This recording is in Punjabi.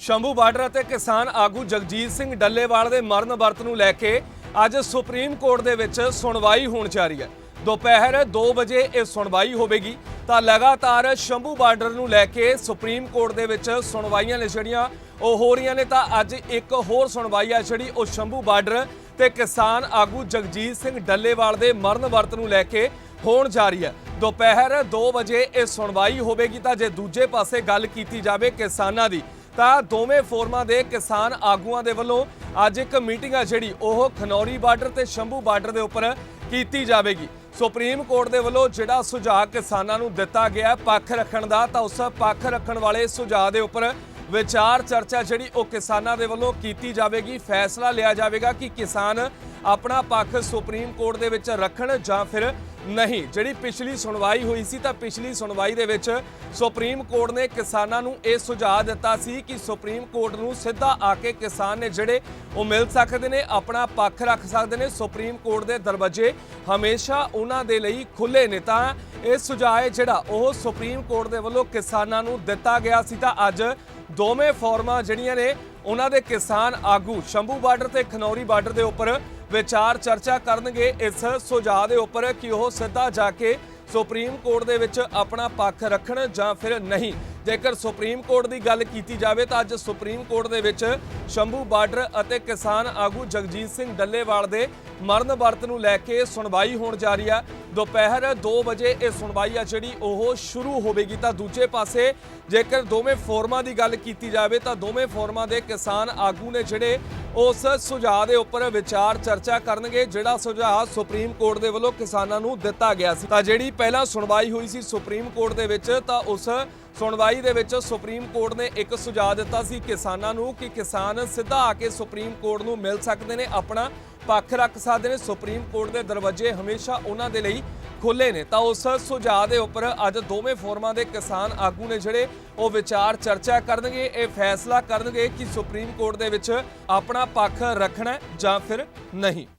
ਸ਼ੰਭੂ ਬਾਰਡਰ ਅਤੇ ਕਿਸਾਨ ਆਗੂ ਜਗਜੀਤ ਸਿੰਘ ਡੱਲੇਵਾਲ ਦੇ ਮਰਨ ਵਰਤ ਨੂੰ ਲੈ ਕੇ ਅੱਜ ਸੁਪਰੀਮ ਕੋਰਟ ਦੇ ਵਿੱਚ ਸੁਣਵਾਈ ਹੋਣ ਜਾ ਰਹੀ ਹੈ। ਦੁਪਹਿਰ 2 ਵਜੇ ਇਹ ਸੁਣਵਾਈ ਹੋਵੇਗੀ। ਤਾਂ ਲਗਾਤਾਰ ਸ਼ੰਭੂ ਬਾਰਡਰ ਨੂੰ ਲੈ ਕੇ ਸੁਪਰੀਮ ਕੋਰਟ ਦੇ ਵਿੱਚ ਸੁਣਵਾਈਆਂ ਨੇ ਜਿਹੜੀਆਂ, ਉਹ ਹੋ ਰਹੀਆਂ ਨੇ। ਤਾਂ ਅੱਜ ਇੱਕ ਹੋਰ ਸੁਣਵਾਈ ਆ ਜਿਹੜੀ, ਉਹ ਸ਼ੰਭੂ ਬਾਰਡਰ ਤੇ ਕਿਸਾਨ ਆਗੂ ਜਗਜੀਤ ਸਿੰਘ ਡੱਲੇਵਾਲ ਦੇ ਮਰਨ ਵਰਤ ਨੂੰ ਲੈ ਕੇ ਹੋਣ ਜਾ ਰਹੀ ਹੈ। ਦੁਪਹਿਰ 2 ਵਜੇ ਇਹ ਸੁਣਵਾਈ ਹੋਵੇਗੀ। ਤਾਂ ਜੇ ਦੂਜੇ ਪਾਸੇ ਗੱਲ ਕੀਤੀ ਜਾਵੇ ਕਿਸਾਨਾਂ ਦੀ ਤਾਂ ਦੋਵੇਂ ਫੋਰਮਾਂ ਦੇ ਕਿਸਾਨ ਆਗੂਆਂ ਦੇ ਵੱਲੋਂ ਅੱਜ ਇੱਕ ਮੀਟਿੰਗ ਆ ਜਿਹੜੀ ਉਹ ਖਨੌਰੀ ਬਾਰਡਰ ਤੇ ਸ਼ੰਭੂ ਬਾਰਡਰ ਦੇ ਉੱਪਰ ਕੀਤੀ ਜਾਵੇਗੀ। ਸੁਪਰੀਮ ਕੋਰਟ ਦੇ ਵੱਲੋਂ ਜਿਹੜਾ ਸੁਝਾਅ ਕਿਸਾਨਾਂ ਨੂੰ ਦਿੱਤਾ ਗਿਆ ਪੱਖ ਰੱਖਣ ਦਾ, ਤਾਂ ਉਸ ਪੱਖ ਰੱਖਣ ਵਾਲੇ ਸੁਝਾਅ ਦੇ ਉੱਪਰ ਵਿਚਾਰ ਚਰਚਾ ਜਿਹੜੀ ਉਹ ਕਿਸਾਨਾਂ ਦੇ ਵੱਲੋਂ ਕੀਤੀ ਜਾਵੇਗੀ, ਫੈਸਲਾ ਲਿਆ ਜਾਵੇਗਾ ਕਿ ਕਿਸਾਨ ਆਪਣਾ ਪੱਖ ਸੁਪਰੀਮ ਕੋਰਟ ਦੇ ਵਿੱਚ ਰੱਖਣ ਜਾਂ ਫਿਰ ਨਹੀਂ? ਜਿਹੜੀ ਪਿਛਲੀ ਸੁਣਵਾਈ ਹੋਈ ਸੀ ਤਾਂ ਪਿਛਲੀ ਸੁਣਵਾਈ ਦੇ ਵਿੱਚ ਸੁਪਰੀਮ ਕੋਰਟ ਨੇ ਕਿਸਾਨਾਂ ਨੂੰ ਇਹ ਸੁਝਾਅ ਦਿੱਤਾ ਸੀ ਕਿ ਸੁਪਰੀਮ ਕੋਰਟ ਨੂੰ ਸਿੱਧਾ ਆ ਕੇ ਕਿਸਾਨ ਨੇ ਜਿਹੜੇ ਉਹ ਮਿਲ ਸਕਦੇ ਨੇ, ਆਪਣਾ ਪੱਖ ਰੱਖ ਸਕਦੇ ਨੇ। ਸੁਪਰੀਮ ਕੋਰਟ ਦੇ ਦਰਵਾਜ਼ੇ ਹਮੇਸ਼ਾ ਉਹਨਾਂ ਦੇ ਲਈ ਖੁੱਲੇ ਨੇ। ਤਾਂ ਇਹ ਸੁਝਾਅ ਜਿਹੜਾ ਉਹ ਸੁਪਰੀਮ ਕੋਰਟ ਦੇ ਵੱਲੋਂ ਕਿਸਾਨਾਂ ਨੂੰ ਦਿੱਤਾ ਗਿਆ ਸੀ। ਤਾਂ ਅੱਜ ਦੋਵੇਂ ਫੋਰਮਾਂ ਜਿਹੜੀਆਂ ਨੇ, ਉਹਨਾਂ ਦੇ ਕਿਸਾਨ ਆਗੂ ਸ਼ੰਭੂ ਬਾਰਡਰ ਤੇ ਖਨੌਰੀ ਬਾਰਡਰ ਦੇ ਉੱਪਰ ਵਿਚਾਰ ਚਰਚਾ ਕਰਨਗੇ ਇਸ ਸੁਝਾਅ ਦੇ ਉੱਪਰ ਕਿ ਉਹ ਸਿੱਧਾ ਜਾ ਕੇ ਸੁਪਰੀਮ ਕੋਰਟ ਦੇ ਵਿੱਚ ਆਪਣਾ ਪੱਖ ਰੱਖਣ ਜਾਂ ਫਿਰ ਨਹੀਂ। ਜੇਕਰ ਸੁਪਰੀਮ ਕੋਰਟ ਦੀ ਗੱਲ ਕੀਤੀ ਜਾਵੇ ਤਾਂ ਅੱਜ ਸੁਪਰੀਮ ਕੋਰਟ ਦੇ ਵਿੱਚ ਸ਼ੰਭੂ ਬਾਰਡਰ ਅਤੇ ਕਿਸਾਨ ਆਗੂ ਜਗਜੀਤ ਸਿੰਘ ਡੱਲੇਵਾਲ ਦੇ ਮਰਨ ਵਰਤ ਨੂੰ ਲੈ ਕੇ ਸੁਣਵਾਈ ਹੋਣ ਜਾ ਰਹੀ ਆ। ਦੁਪਹਿਰ 2 ਵਜੇ ਇਹ ਸੁਣਵਾਈ ਆ ਜਿਹੜੀ ਉਹ ਸ਼ੁਰੂ ਹੋਵੇਗੀ। ਤਾਂ ਦੂਜੇ ਪਾਸੇ ਜੇਕਰ ਦੋਵੇਂ ਫੋਰਮਾਂ ਦੀ ਗੱਲ ਕੀਤੀ ਜਾਵੇ ਤਾਂ ਦੋਵੇਂ ਫੋਰਮਾਂ ਦੇ ਕਿਸਾਨ ਆਗੂ ਨੇ ਜਿਹੜੇ ਉਸ ਸੁਝਾਅ ਦੇ ਉੱਪਰ ਵਿਚਾਰ ਚਰਚਾ ਕਰਨਗੇ, ਜਿਹੜਾ ਸੁਝਾਅ ਸੁਪਰੀਮ ਕੋਰਟ ਦੇ ਵੱਲੋਂ ਕਿਸਾਨਾਂ ਨੂੰ ਦਿੱਤਾ ਗਿਆ ਸੀ। ਤਾਂ ਜਿਹੜੀ ਪਹਿਲਾਂ ਸੁਣਵਾਈ ਹੋਈ ਸੀ ਸੁਪਰੀਮ ਕੋਰਟ ਦੇ ਵਿੱਚ, ਤਾਂ ਉਸ ਸੁਣਵਾਈ ਦੇ ਵਿੱਚ ਸੁਪਰੀਮ ਕੋਰਟ ਨੇ ਇੱਕ ਸੁਝਾਅ ਦਿੱਤਾ ਸੀ ਕਿਸਾਨਾਂ ਨੂੰ ਕਿ ਕਿਸਾਨ ਸਿੱਧਾ ਆ ਕੇ ਸੁਪਰੀਮ ਕੋਰਟ ਨੂੰ ਮਿਲ ਸਕਦੇ ਨੇ ਆਪਣਾ ਪੱਖ ਰੱਖ ਸਕਦੇ ਨੇ, ਸੁਪਰੀਮ ਕੋਰਟ ਦੇ ਦਰਵਾਜ਼ੇ ਹਮੇਸ਼ਾ ਉਹਨਾਂ ਦੇ ਲਈ ਖੁੱਲੇ ਨੇ। ਤਾਂ ਉਸ ਸੁਝਾਅ ਦੇ ਉੱਪਰ ਅੱਜ ਦੋਵੇਂ ਫੋਰਮਾਂ ਦੇ ਕਿਸਾਨ ਆਗੂ ਨੇ ਜਿਹੜੇ ਉਹ ਵਿਚਾਰ ਚਰਚਾ ਕਰਨਗੇ, ਇਹ ਫੈਸਲਾ ਕਰਨਗੇ ਕਿ ਸੁਪਰੀਮ ਕੋਰਟ ਦੇ ਵਿੱਚ ਆਪਣਾ ਪੱਖ ਰੱਖਣਾ ਜਾਂ ਫਿਰ ਨਹੀਂ।